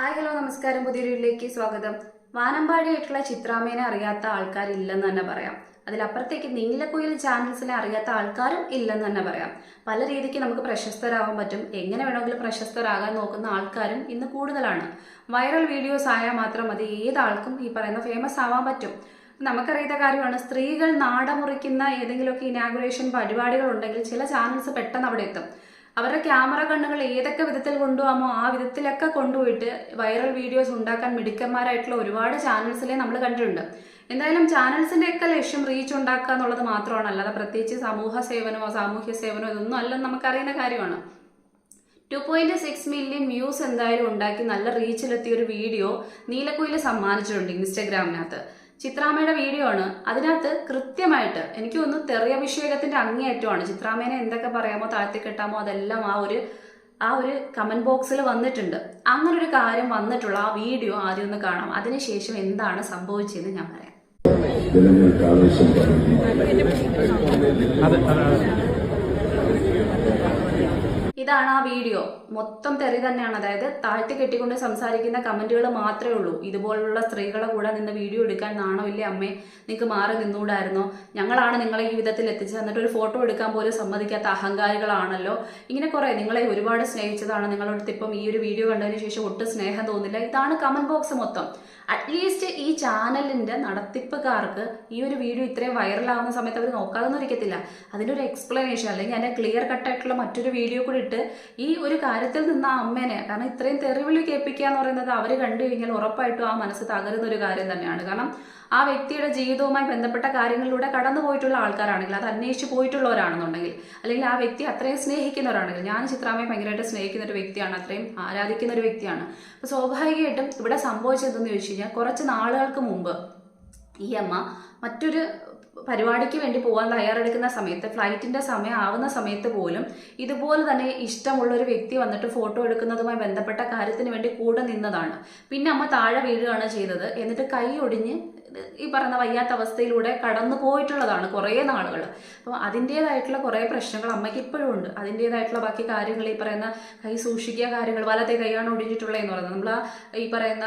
Hi hello നമസ്കാരം. പുതിയ വീഡിയോയിലേക്ക് സ്വാഗതം. വാനമ്പാടിയായിട്ടുള്ള ചിത്രാമേനെ അറിയാത്ത ആൾക്കാരില്ലെന്ന് തന്നെ പറയാം. അതിലപ്പുറത്തേക്ക് നീലക്കുയിൽ ചാനൽസിനെ അറിയാത്ത ആൾക്കാരും ഇല്ലെന്ന് തന്നെ പറയാം. പല രീതിക്ക് നമുക്ക് പ്രശസ്തരാകാൻ പറ്റും. എങ്ങനെ വേണമെങ്കിലും പ്രശസ്തരാകാൻ നോക്കുന്ന ആൾക്കാരും ഇന്ന് കൂടുതലാണ്. വൈറൽ വീഡിയോസ് ആയാൽ മാത്രം മതി. ഏതാൾക്കും ഈ പറയുന്ന ഫേമസ് ആവാൻ പറ്റും. നമുക്കറിയാത്ത കാര്യമാണ് സ്ത്രീകൾ നാടമുറിക്കുന്ന ഏതെങ്കിലുമൊക്കെ ഇനാഗുറേഷൻ പരിപാടികൾ ഉണ്ടെങ്കിൽ ചില ചാനൽസ് പെട്ടെന്ന് അവിടെ എത്തും. അവരുടെ ക്യാമറ കണ്ണുകൾ ഏതൊക്കെ വിധത്തിൽ കൊണ്ടുപോകാമോ ആ വിധത്തിലൊക്കെ കൊണ്ടുപോയിട്ട് വൈറൽ വീഡിയോസ് ഉണ്ടാക്കാൻ മിടുക്കന്മാരായിട്ടുള്ള ഒരുപാട് ചാനൽസിലെ നമ്മൾ കണ്ടിട്ടുണ്ട്. എന്തായാലും ചാനൽസിന്റെ ഒക്കെ ലക്ഷ്യം റീച്ച് ഉണ്ടാക്കുക എന്നുള്ളത് മാത്രമാണ്. അല്ലാതെ പ്രത്യേകിച്ച് സമൂഹ സേവനമോ സാമൂഹ്യ സേവനമോ ഇതൊന്നും അല്ലെന്ന് നമുക്കറിയുന്ന കാര്യമാണ്. Two point six million views എന്തായാലും ഉണ്ടാക്കി നല്ല റീച്ചിലെത്തിയ ഒരു വീഡിയോ നീലക്കുയിൽ സമ്മാനിച്ചിട്ടുണ്ട് ഇൻസ്റ്റഗ്രാമിനകത്ത്. ചിത്രാമ്മയുടെ വീഡിയോ ആണ്. അതിനകത്ത് കൃത്യമായിട്ട് എനിക്ക് തോന്നുന്നു തെറിയഭിഷേകത്തിന്റെ അങ്ങേയറ്റമാണ്. ചിത്രാമ്മേനെ എന്തൊക്കെ പറയാമോ താഴ്ത്തി കെട്ടാമോ അതെല്ലാം ആ ഒരു ആ ഒരു കമന്റ് ബോക്സിൽ വന്നിട്ടുണ്ട്. അങ്ങനെ ഒരു കാര്യം വന്നിട്ടുള്ള ആ വീഡിയോ ആദ്യം ഒന്ന് കാണാം. അതിനുശേഷം എന്താണ് സംഭവിച്ചതെന്ന് ഞാൻ പറയാം. ജനങ്ങൾക്ക് ആവേശം പറഞ്ഞു ഇതാണ് ആ വീഡിയോ. മൊത്തം തെറി തന്നെയാണ്. അതായത് താഴ്ത്തി കെട്ടിക്കൊണ്ട് സംസാരിക്കുന്ന കമന്റുകൾ മാത്രമേ ഉള്ളൂ. ഇതുപോലുള്ള സ്ത്രീകളെ കൂടെ നിന്ന് വീഡിയോ എടുക്കാൻ നാണോ ഇല്ലേ അമ്മേ? നിങ്ങൾക്ക് മാറി നിന്നൂടായിരുന്നോ? ഞങ്ങളാണ് നിങ്ങളെ ഈ വിധത്തിൽ എത്തിച്ചത്. എന്നിട്ട് ഒരു ഫോട്ടോ എടുക്കാൻ പോലും സമ്മതിക്കാത്ത അഹങ്കാരികളാണല്ലോ. ഇങ്ങനെ കുറേ നിങ്ങളെ ഒരുപാട് സ്നേഹിച്ചതാണ്. നിങ്ങളുടെ അടുത്ത് ഇപ്പം ഈ ഒരു വീഡിയോ കണ്ടതിന് ശേഷം ഒട്ടും സ്നേഹം തോന്നില്ല. ഇതാണ് കമന്റ് ബോക്സ് മൊത്തം. അറ്റ്ലീസ്റ്റ് ഈ ചാനലിന്റെ നടത്തിപ്പുകാർക്ക് ഈ ഒരു വീഡിയോ ഇത്രയും വൈറലാവുന്ന സമയത്ത് അവർ നോക്കാതൊന്നും ഇരിക്കത്തില്ല. അതിനൊരു എക്സ്പ്ലനേഷൻ അല്ലെങ്കിൽ അതിന്റെ ക്ലിയർ കട്ടായിട്ടുള്ള മറ്റൊരു വീഡിയോ കൂടി ഇട്ട് ഈ ഒരു കാര്യത്തിൽ നിന്ന് ആ അമ്മേനെ കാരണം ഇത്രയും തെറിവിളി കേൾപ്പിക്കുക എന്ന് പറയുന്നത് അവർ കണ്ടു കഴിഞ്ഞാൽ ഉറപ്പായിട്ടും ആ മനസ്സ് തകരുന്ന ഒരു കാര്യം തന്നെയാണ്. കാരണം ആ വ്യക്തിയുടെ ജീവിതവുമായി ബന്ധപ്പെട്ട കാര്യങ്ങളിലൂടെ കടന്നു പോയിട്ടുള്ള ആൾക്കാരാണെങ്കിൽ അത് അന്വേഷിച്ച് പോയിട്ടുള്ളവരാണെന്നുണ്ടെങ്കിൽ അല്ലെങ്കിൽ ആ വ്യക്തി അത്രയും സ്നേഹിക്കുന്നവരാണെങ്കിൽ ഞാൻ ചിത്രാമ്മയെ ഭയങ്കരമായിട്ട് സ്നേഹിക്കുന്ന ഒരു വ്യക്തിയാണ് അത്രയും ആരാധിക്കുന്ന ഒരു വ്യക്തിയാണ്. അപ്പോൾ സ്വാഭാവികമായിട്ടും ഇവിടെ സംഭവിച്ചതെന്ന് ചോദിച്ചു കഴിഞ്ഞാൽ കുറച്ച് നാളുകൾക്ക് മുമ്പ് ഈ അമ്മ മറ്റൊരു പരിപാടിക്ക് വേണ്ടി പോകാൻ തയ്യാറെടുക്കുന്ന സമയത്ത് ഫ്ലൈറ്റിന്റെ സമയം ആവുന്ന സമയത്ത് പോലും ഇതുപോലെ തന്നെ ഇഷ്ടമുള്ള ഒരു വ്യക്തി വന്നിട്ട് ഫോട്ടോ എടുക്കുന്നതുമായി ബന്ധപ്പെട്ട കാര്യത്തിന് വേണ്ടി കൂടെ നിന്നതാണ്. പിന്നെ അമ്മ താഴെ വീഴുകയാണ് ചെയ്തത്. എന്നിട്ട് കൈ ഒടിഞ്ഞ് ഈ പറയുന്ന വയ്യാത്ത അവസ്ഥയിലൂടെ കടന്നു പോയിട്ടുള്ളതാണ് കുറേ നാളുകൾ അപ്പോൾ അതിന്റേതായിട്ടുള്ള കുറേ പ്രശ്നങ്ങൾ അമ്മയ്ക്ക് ഇപ്പോഴും ഉണ്ട്. അതിന്റേതായിട്ടുള്ള ബാക്കി കാര്യങ്ങൾ ഈ പറയുന്ന കൈ സൂക്ഷിക്കുക കാര്യങ്ങൾ വലത്തെ കൈയാണ് ഒടിഞ്ഞിട്ടുള്ളത് എന്ന് പറയുന്നത് നമ്മൾ ആ ഈ പറയുന്ന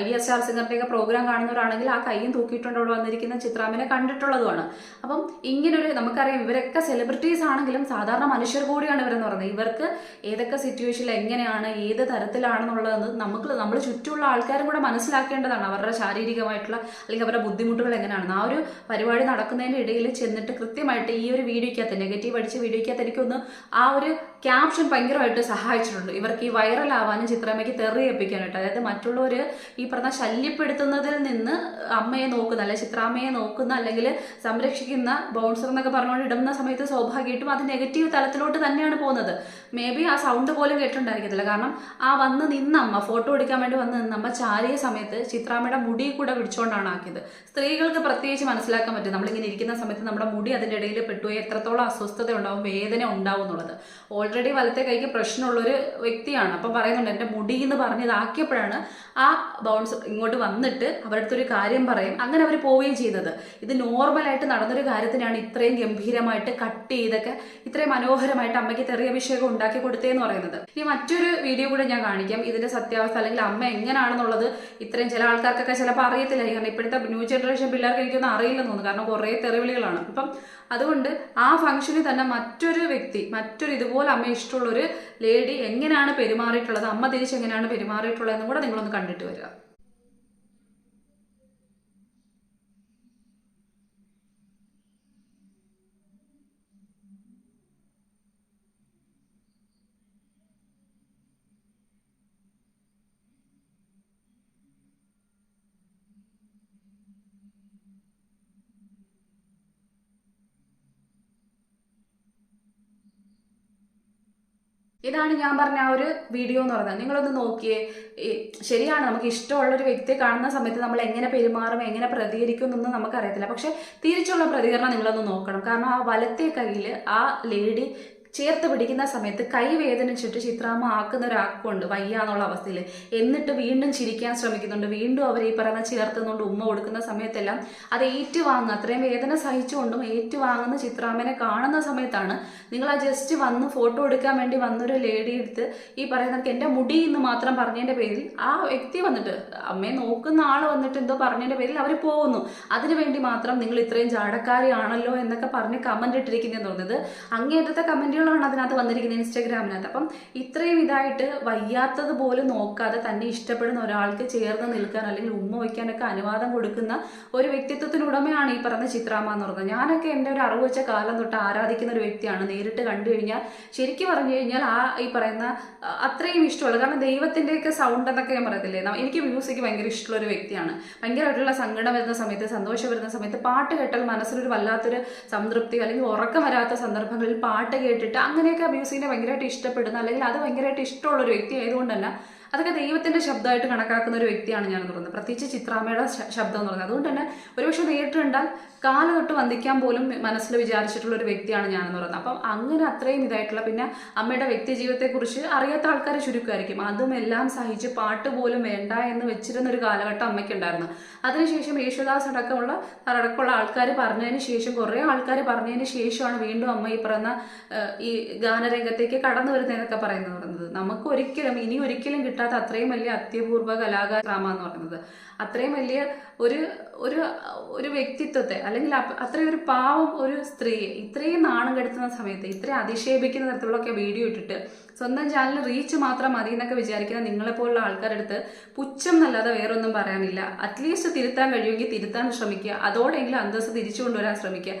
ഐഡിയ സ്റ്റാർ സിംഗറിന്റെയൊക്കെ പ്രോഗ്രാം കാണുന്നവരാണെങ്കിൽ ആ കൈയും തൂക്കിയിട്ടുണ്ട് അവിടെ വന്നിരിക്കുന്ന ചിത്രാമിനെ കണ്ടിട്ടുള്ളതുമാണ്. അപ്പം ഇങ്ങനൊരു നമുക്കറിയാം ഇവരൊക്കെ സെലിബ്രിറ്റീസ് ആണെങ്കിലും സാധാരണ മനുഷ്യർ കൂടിയാണ് ഇവരെന്ന് പറയുന്നത്. ഇവർക്ക് ഏതൊക്കെ സിറ്റുവേഷനിൽ എങ്ങനെയാണ് ഏത് തരത്തിലാണെന്നുള്ളതെന്ന് നമുക്ക് നമ്മൾ ചുറ്റുമുള്ള ആൾക്കാരും കൂടെ മനസ്സിലാക്കേണ്ടതാണ്. അവരുടെ ശാരീരികമായിട്ടുള്ള അല്ലെങ്കിൽ അവരുടെ ബുദ്ധിമുട്ടുകൾ എങ്ങനെയാണെന്ന്. ആ ഒരു പരിപാടി നടക്കുന്നതിന്റെ ഇടയിൽ ചെന്നിട്ട് കൃത്യമായിട്ട് ഈ ഒരു വീഡിയോയ്ക്കകത്ത് നെഗറ്റീവ് അടിച്ച വീഡിയോയ്ക്കകത്ത് എനിക്കൊന്ന് ആ ഒരു ക്യാപ്ഷൻ ഭയങ്കരമായിട്ട് സഹായിച്ചിട്ടുണ്ട്. ഇവർക്ക് ഈ വൈറൽ ആവാനും ചിത്രമ്മയ്ക്ക് തെറിയേൽപ്പിക്കാനായിട്ട് അതായത് മറ്റുള്ളവർ ഈ പറഞ്ഞ ശല്യപ്പെടുത്തുന്നതിൽ നിന്ന് അമ്മയെ നോക്കുന്ന അല്ലെങ്കിൽ ചിത്രാമ്മയെ നോക്കുന്ന അല്ലെങ്കിൽ സംരക്ഷിക്കുന്ന ബൗൺസർ എന്നൊക്കെ പറഞ്ഞുകൊണ്ട് ഇടുന്ന സമയത്ത് സ്വാഭാവികമായിട്ടും അത് നെഗറ്റീവ് തലത്തിലോട്ട് തന്നെയാണ് പോകുന്നത്. മേ ബി ആ സൗണ്ട് പോലും കേട്ടിട്ടുണ്ടായിരിക്കത്തില്ല. കാരണം ആ വന്ന് നിന്നമ്മ ഫോട്ടോ എടുക്കാൻ വേണ്ടി വന്ന് നിന്നമ്മ ചാരിയ സമയത്ത് ചിത്രാമ്മയുടെ മുടി കൂടെ പിടിച്ചുകൊണ്ടാണ് ആക്കിയത്. സ്ത്രീകൾക്ക് പ്രത്യേകിച്ച് മനസ്സിലാക്കാൻ പറ്റും. നമ്മളിങ്ങനെ ഇരിക്കുന്ന സമയത്ത് നമ്മുടെ മുടി അതിന്റെ ഇടയിൽ പെട്ടുപോയി എത്രത്തോളം അസ്വസ്ഥത ഉണ്ടാവും വേദന ഉണ്ടാവും എന്നുള്ളത്. ഓൾറെഡി വലത്തെ കൈക്ക് പ്രശ്നമുള്ളൊരു വ്യക്തിയാണ്. അപ്പം പറയുന്നുണ്ട് എന്റെ മുടി എന്ന് പറഞ്ഞ് ഇതാക്കിയപ്പോഴാണ് ആ ബൗൺസ് ഇങ്ങോട്ട് വന്നിട്ട് അവരുടെ ഒരു കാര്യം പറയും. അങ്ങനെ അവർ പോവുകയും ചെയ്തത്. ഇത് നോർമലായിട്ട് നടന്നൊരു കാര്യത്തിനാണ് ഇത്രയും ഗംഭീരമായിട്ട് കട്ട് ചെയ്തൊക്കെ ഇത്രയും മനോഹരമായിട്ട് അമ്മയ്ക്ക് തെറിയഭിഷേകം ഉണ്ടാക്കി കൊടുത്തേന്ന് പറയുന്നത്. ഇനി മറ്റൊരു വീഡിയോ കൂടെ ഞാൻ കാണിക്കാം. ഇതിന്റെ സത്യാവസ്ഥ അല്ലെങ്കിൽ അമ്മ എങ്ങനെയാണെന്നുള്ളത് ഇത്രയും ചില ആൾക്കാർക്കൊക്കെ ചിലപ്പോൾ അറിയത്തില്ല കാരണം ഇപ്പോഴത്തെ ന്യൂ ജനറേഷൻ പിള്ളേർക്ക് എനിക്കൊന്നും അറിയില്ലെന്ന് തോന്നുന്നു. കാരണം കുറേ തെറിവിളികളാണ്. അപ്പം അതുകൊണ്ട് ആ ഫംഗ്ഷനിൽ തന്നെ മറ്റൊരു വ്യക്തി മറ്റൊരു ഇതുപോലെ അമ്മ ഇഷ്ടമുള്ളൊരു ലേഡി എങ്ങനെയാണ് പെരുമാറിയിട്ടുള്ളത് അമ്മ തിരിച്ച് എങ്ങനെയാണ് പെരുമാറിയിട്ടുള്ളതെന്നും കൂടെ നിങ്ങളൊന്ന് കണ്ടിട്ട് വരിക. ഇതാണ് ഞാൻ പറഞ്ഞ ആ ഒരു വീഡിയോ എന്ന് പറയുന്നത്. നിങ്ങളൊന്ന് നോക്കിയേ. ശരിയാണ് നമുക്ക് ഇഷ്ടമുള്ള ഒരു വ്യക്തിയെ കാണുന്ന സമയത്ത് നമ്മൾ എങ്ങനെ പെരുമാറും എങ്ങനെ പ്രതികരിക്കും എന്നൊന്നും നമുക്കറിയത്തില്ല. പക്ഷെ തിരിച്ചുള്ള പ്രതികരണം നിങ്ങളൊന്ന് നോക്കണം. കാരണം ആ വലത്തെ കയ്യിൽ ആ ലേഡി ചേർത്ത് പിടിക്കുന്ന സമയത്ത് കൈ വേദനിച്ചിട്ട് ചിത്രാമ്മ ആക്കുന്ന ഒരാക്കുണ്ട്. വയ്യ എന്നുള്ള അവസ്ഥയിൽ എന്നിട്ട് വീണ്ടും ചിരിക്കാൻ ശ്രമിക്കുന്നുണ്ട്. വീണ്ടും അവർ ഈ പറയുന്ന ചേർത്തുന്നുണ്ട് ഉമ്മ കൊടുക്കുന്ന സമയത്തെല്ലാം അത് ഏറ്റുവാങ്ങുക അത്രയും വേദന സഹിച്ചുകൊണ്ടും ഏറ്റുവാങ്ങുന്ന ചിത്രാമ്മനെ കാണുന്ന സമയത്താണ് നിങ്ങൾ ആ ജസ്റ്റ് വന്ന് ഫോട്ടോ എടുക്കാൻ വേണ്ടി വന്നൊരു ലേഡി എടുത്ത് ഈ പറയുന്ന എന്റെ മുടി എന്ന് മാത്രം പറഞ്ഞതിന്റെ പേരിൽ ആ വ്യക്തി വന്നിട്ട് അമ്മയെ നോക്കുന്ന ആൾ വന്നിട്ട് എന്തോ പറഞ്ഞതിന്റെ പേരിൽ അവർ പോകുന്നു. അതിനു വേണ്ടി മാത്രം നിങ്ങൾ ഇത്രയും ജാടക്കാരിയാണല്ലോ എന്നൊക്കെ പറഞ്ഞ് കമന്റ് ഇട്ടിരിക്കുന്നതെന്ന് തോന്നുന്നത് അങ്ങേറ്റത്തെ കമന്റുകളാണ് അതിനകത്ത് വന്നിരിക്കുന്നത് ഇൻസ്റ്റാഗ്രാമിനകത്ത്. അപ്പം ഇത്രയും ഇതായിട്ട് വയ്യാത്തത് പോലും നോക്കാതെ തന്നെ ഇഷ്ടപ്പെടുന്ന ഒരാൾക്ക് ചേർന്ന് നിൽക്കാൻ അല്ലെങ്കിൽ ഉമ്മ വയ്ക്കാനൊക്കെ അനുവാദം കൊടുക്കുന്ന ഒരു വ്യക്തിത്വത്തിനുടമയാണ് ഈ പറഞ്ഞ ചിത്രാമ്മ എന്ന് പറഞ്ഞത്. ഞാനൊക്കെ എന്റെ ഒരു അറിവ് വെച്ച കാലം തൊട്ട് ആരാധിക്കുന്ന ഒരു വ്യക്തിയാണ്. നേരിട്ട് കണ്ടു കഴിഞ്ഞാൽ ശരിക്കും പറഞ്ഞു കഴിഞ്ഞാൽ ആ ഈ പറയുന്ന അത്രയും ഇഷ്ടമുള്ളത് കാരണം ദൈവത്തിന്റെയൊക്കെ സൗണ്ട് എന്നൊക്കെ ഞാൻ പറയത്തില്ലേ? എനിക്ക് മ്യൂസിക് ഭയങ്കര ഇഷ്ടമുള്ള ഒരു വ്യക്തിയാണ്. ഭയങ്കരമായിട്ടുള്ള സങ്കടം വരുന്ന സമയത്ത് സന്തോഷം വരുന്ന സമയത്ത് പാട്ട് കേട്ടാൽ മനസ്സിലൊരു വല്ലാത്തൊരു സംതൃപ്തി അല്ലെങ്കിൽ ഉറക്കം വരാത്ത സന്ദർഭങ്ങളിൽ പാട്ട് കേട്ടിട്ട് അങ്ങനെയൊക്കെ അബ്യൂസിനെ ഭയങ്കരമായിട്ട് ഇഷ്ടപ്പെടുന്ന അല്ലെങ്കിൽ അത് ഭയങ്കരമായിട്ട് ഇഷ്ടമുള്ള ഒരു വ്യക്തി ആയതുകൊണ്ട് തന്നെ അതൊക്കെ ദൈവത്തിന്റെ ശബ്ദമായിട്ട് കണക്കാക്കുന്ന ഒരു വ്യക്തിയാണ് ഞാൻ പറയുന്നത്. പ്രത്യേകിച്ച് ചിത്രാമ്മയുടെ ശബ്ദം എന്ന് പറയുന്നത്. അതുകൊണ്ട് തന്നെ ഒരുപക്ഷെ നേരിട്ട് കണ്ടാൽ തൊട്ട് വന്ദിക്കാൻ പോലും മനസ്സിൽ വിചാരിച്ചിട്ടുള്ള ഒരു വ്യക്തിയാണ് ഞാൻ എന്ന് പറയുന്നത്. അപ്പം അങ്ങനെ അത്രയും ഇതായിട്ടുള്ള പിന്നെ അമ്മയുടെ വ്യക്തി ജീവിതത്തെക്കുറിച്ച് അറിയാത്ത ആൾക്കാർ ചുരുക്കമായിരിക്കും. അതും എല്ലാം സഹിച്ച് പാട്ട് പോലും വേണ്ട എന്ന് വെച്ചിരുന്ന ഒരു കാലഘട്ടം അമ്മയ്ക്കുണ്ടായിരുന്നു അതിനുശേഷം യേശുദാസ് അടക്കമുള്ള അടക്കമുള്ള ആൾക്കാർ പറഞ്ഞതിന് ശേഷം കുറേ ആൾക്കാർ പറഞ്ഞതിന് ശേഷമാണ് വീണ്ടും അമ്മ ഈ പറയുന്ന ഈ ഗാനരംഗത്തേക്ക് കടന്നു വരുന്നതെന്നൊക്കെ പറയുന്നത്. നമുക്ക് ഒരിക്കലും ഇനി ഒരിക്കലും കിട്ടാത്ത അത്രയും വലിയ അത്യപൂർവ കലാകാരാമ എന്ന് പറയുന്നത്. അത്രയും വലിയ ഒരു ഒരു ഒരു വ്യക്തിത്വത്തെ അല്ലെങ്കിൽ അത്രയും ഒരു പാവം ഒരു സ്ത്രീയെ ഇത്രയും നാണം കെടുത്തുന്ന സമയത്ത് ഇത്രയും അതിക്ഷേപിക്കുന്ന തരത്തിലുള്ളൊക്കെ വീഡിയോ ഇട്ടിട്ട് സ്വന്തം ചാനൽ റീച്ച് മാത്രം മതി എന്നൊക്കെ വിചാരിക്കുന്ന നിങ്ങളെപ്പോലുള്ള ആൾക്കാരുടെ അടുത്ത് പുച്ഛം എന്നല്ലാതെ വേറൊന്നും പറയാനില്ല. അറ്റ്ലീസ്റ്റ് തിരുത്താൻ കഴിയുമെങ്കിൽ തിരുത്താൻ ശ്രമിക്കുക. അതോടെങ്കിലും അന്തസ്സ് തിരിച്ചു കൊണ്ടുവരാൻ ശ്രമിക്കുക.